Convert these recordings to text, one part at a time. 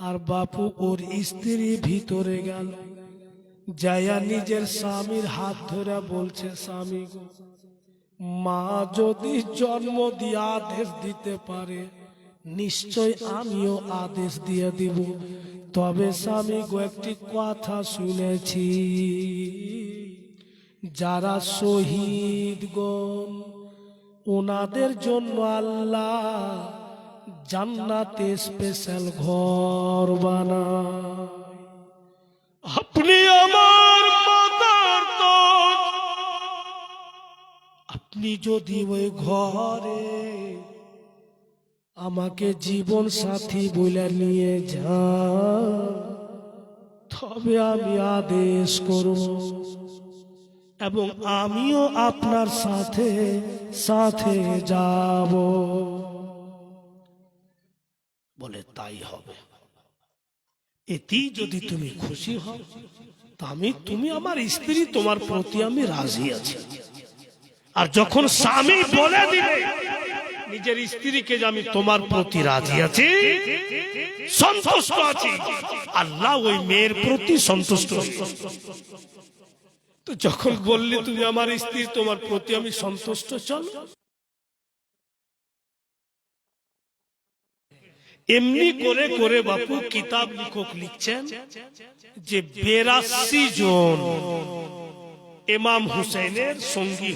আর বাপু ওর স্ত্রী ভিতরে গেল। যায়া নিজের স্বামীর হাত ধরে বলছে, স্বামী মা যদি জন্ম দিয়ে আদেশ দিতে পারে, নিশ্চয় আমিও আদেশ দিয়ে দিব। তবে স্বামী গো, একটি কথা শুনেছি। যারা শহীদ গণ ওনাদের জন্য আল্লাহ জান্নাতে স্পেশাল ঘর বানায় আপনি আমার মাতার তো আপনি যদি ওই ঘরে আমাকে জীবন সাথী বলে নিয়ে যান তবে আমি আদেশ করব এবং আমিও আপনার সাথে সাথে যাব। বলে, তাই হবে। এতেই যদি তুমি খুশি হও আমি তুমি আমার স্ত্রী তোমার প্রতি আমি রাজি আছি। আর যখন স্বামী বলে দিবে, নিজের স্ত্রীকে যে আমি তোমার প্রতি রাজি আছি, সন্তুষ্ট আছি। আল্লাহ ওই মেয়ের প্রতি সন্তুষ্ট। তো যখন বললি, তুমি আমার স্ত্রী, তোমার প্রতি আমি সন্তুষ্ট, চল। এমনি করে করে বাপু কিতাব লিখক লিখছেন যে বেরাশি জন এমাম হুসেনের সঙ্গী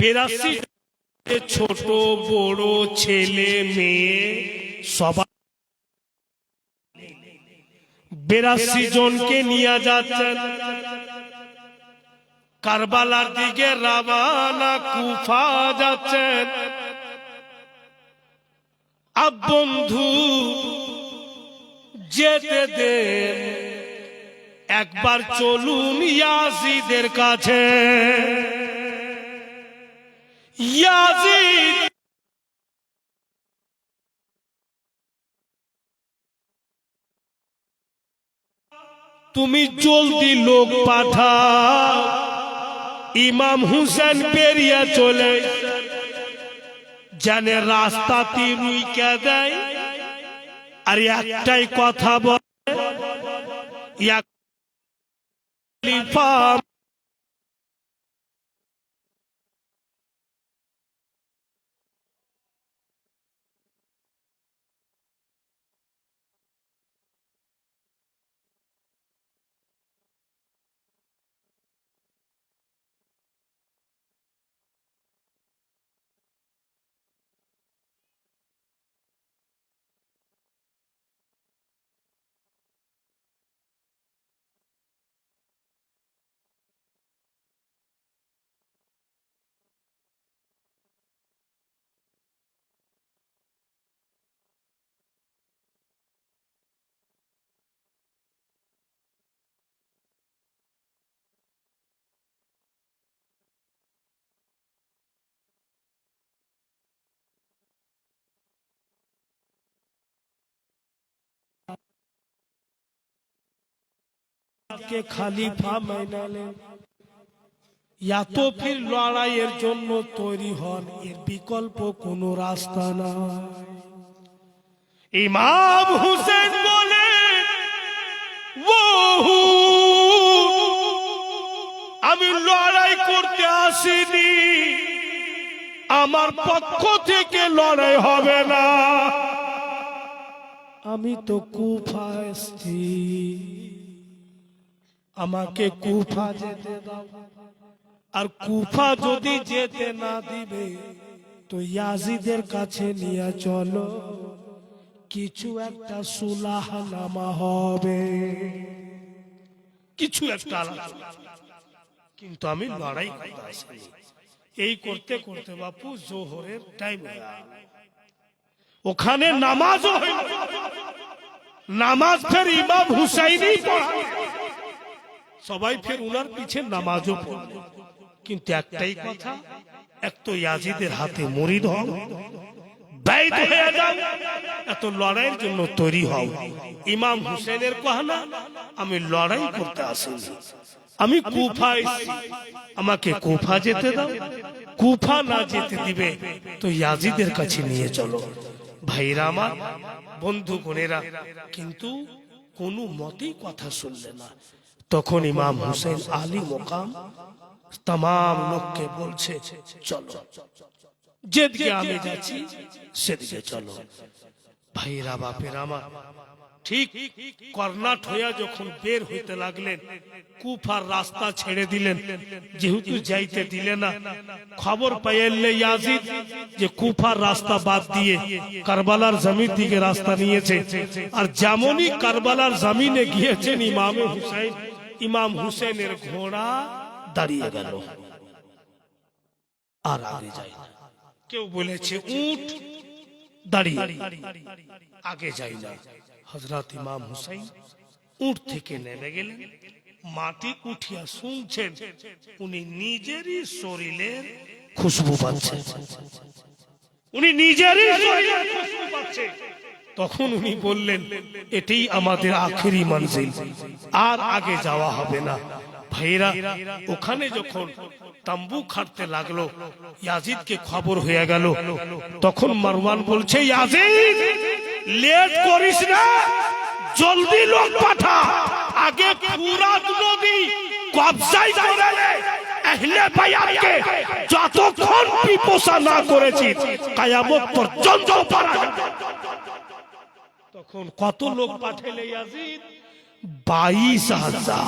বেরাশি ছোট বড় ছেলে মেয়ে সবাই বেরাশি জনকে নিয়ে যাচ্ছেন। কারবালার দিকে রাবানা কুফা যাচ্ছেন। আব বন্ধু, যেতে দেন একবার চলুন ইয়াজিদের কাছে। ইয়াজিদ। তুমি জলদি লোক পাঠা ইমাম হুসেন পেরিয়ে চলে জানে রাস্তা রুইকে দেয়? আর একটাই কথা বলে যাকে খালিফা মাইনালেন এত ফির লড়াইয়ের জন্য তৈরি হন, এর বিকল্প কোনো রাস্তা না ইমাম হুসেন বলে আমি লড়াই করতে আসিনি। আমার পক্ষ থেকে লড়াই হবে না। আমি তো কুফা এসছি। আমাকে কুফা যেতে দাও। আর কুফা যদি যেতে না দিবে তো ইয়াজিদের কাছে নিয়ে চলো। কিছু একটা সুলাহ নামা হবে। কিছু একটা। কিন্তু আমি লড়াই। এই করতে করতে বাপু জোহরের টাইম ওখানে নামাজও হইল। নামাজ ফের ইমাম হুসাইনি পড়ায়। সবাই ফের উনার পিছে নামাজও পড়ল কিন্তু একটাই কথা, এক তো ইয়াজিদের হাতে মরিদ যাও, এত লড়াইয়ের জন্য তৈরি হও। ইমাম হুসেনের কহানা আমি লড়াই করতে আসিনি। আমি কুফা আমাকে কুফা যেতে দাও। কুফা না যেতে দিবে, তো ইয়াজিদের কাছে নিয়ে চলো। ভাইরা আমার বন্ধু বোনেরা কিন্তু কোনো মতেই কথা শুনলে না। তখন ইমাম হুসেন আলী মোকাম তাম লোককে বলছে, চলো, যেদিকে আমি যাচ্ছি, সেদিকে চলো। ভাইরা বাপের আমার, ঠিক কর্নাট হইয়া যখন বের হইতে লাগলেন, কুফার রাস্তা ছেড়ে দিলেন, যেহেতু যাইতে দিলে না, খবর পাইলে ইয়াজিদ যে কুফার রাস্তা বাদ দিয়ে কারবালার জমির দিকে রাস্তা নিয়েছে, আর যেমনই কারবালার জমিনে গিয়েছেন ইমাম হুসাইন ইমাম হুসেনের ঘোড়া দাঁড়িয়ে গেল। আর আগে যায় না। কেউ বলেছে, উঠ, দাঁড়িয়ে। আগে যাই না। হজরত ইমাম হুসাইন উঠ থেকে নেমে গেলেন। মাটি উঠিয়া শুনছেন, উনি নিজেরই শরীরের খুশবু পাচ্ছেন। উনি নিজেরই শরীরের খুশবু পাচ্ছেন। তখন উনি বললেন এটাই আমাদের আখেরি মঞ্জিল। আর আগে যাওয়া হবে না। ভাইরা ওখানে যখন তাম্বু খাটতে লাগল, ইয়াজিদকে খবর হয়ে গেল। তখন মারওয়ান বলছে, ইয়াজিদ, লেট করিস না, জলদি লোক পাঠা। আগে ফুরাত নদী কবজায় করে নে। আহলে বায়াতকে যতক্ষণ পিপোসা না করেছি, কায়ামত পর্যন্ত পারা যাবে তখন কত লোক পাঠাইলে ইয়াজিদ? বাইশ হাজার।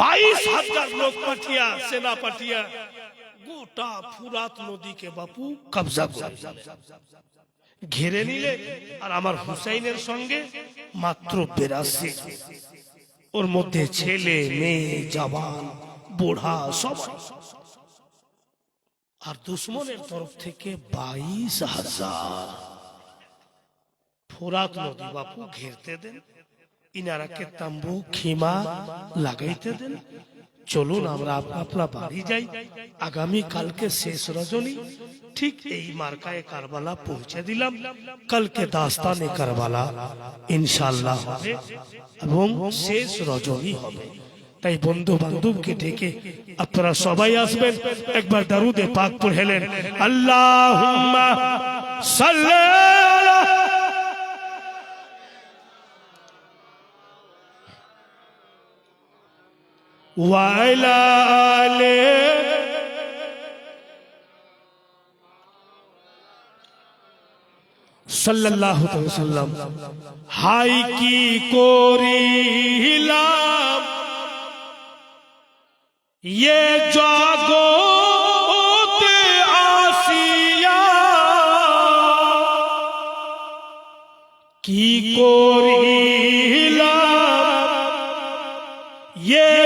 বাইশ হাজার লোক পাঠিয়া সেনা পাঠিয়া গোটা ফুরাত নদীকে বাপু কবজা ঘেরে নিলে আর আমার হুসাইনের সঙ্গে মাত্র বেরাসি ওর মধ্যে ছেলে মেয়ে জওয়ান বুড়া সব আর দুশ্মনের তরফ থেকে বাইশ হাজার। ফোরাত নদী বাপু ঘেরতে দেন। ইনারাকে তাম্বু, খিমা লাগাইতে দেন। চলুন আমরা আপনা বাড়ি যাই। আগামী কালকে শেষ রজনী। ঠিক এই মার্কায় কারবালা পৌঁছে দিলাম। কালকে দাস্তানে কারবালা ইনশাল্লাহ হবে এবং শেষ রজনী হবে। তাই বন্ধু বান্ধবকে ডেকে আপনারা সবাই আসবেন। একবার দারুদে পাক পড়েলেন আল্লাহ সাল্লাল্লাহু وعلى آله সাল্লাল্লাহু আলাইহি ওয়াসাল্লাম হাই কি করিলাম ইয়ে জগতে আসিয়া কি করিলাম ये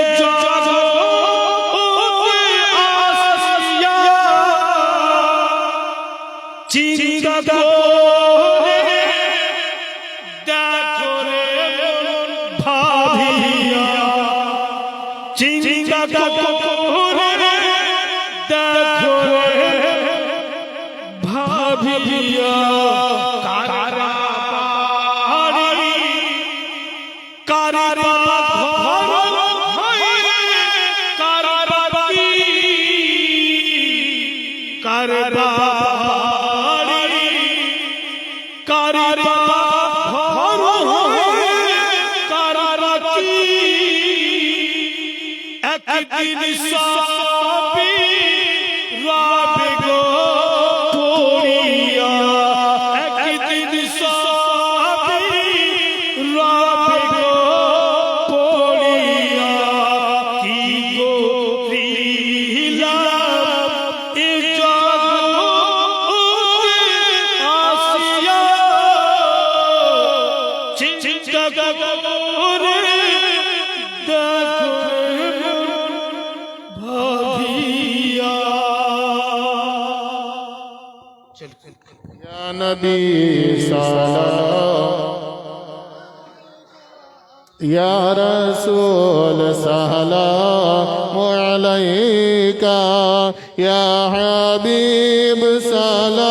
সবই রাবে গো পড়িয়া يا نبي سلام يا رسول سلام عليك. يا حبيب سلام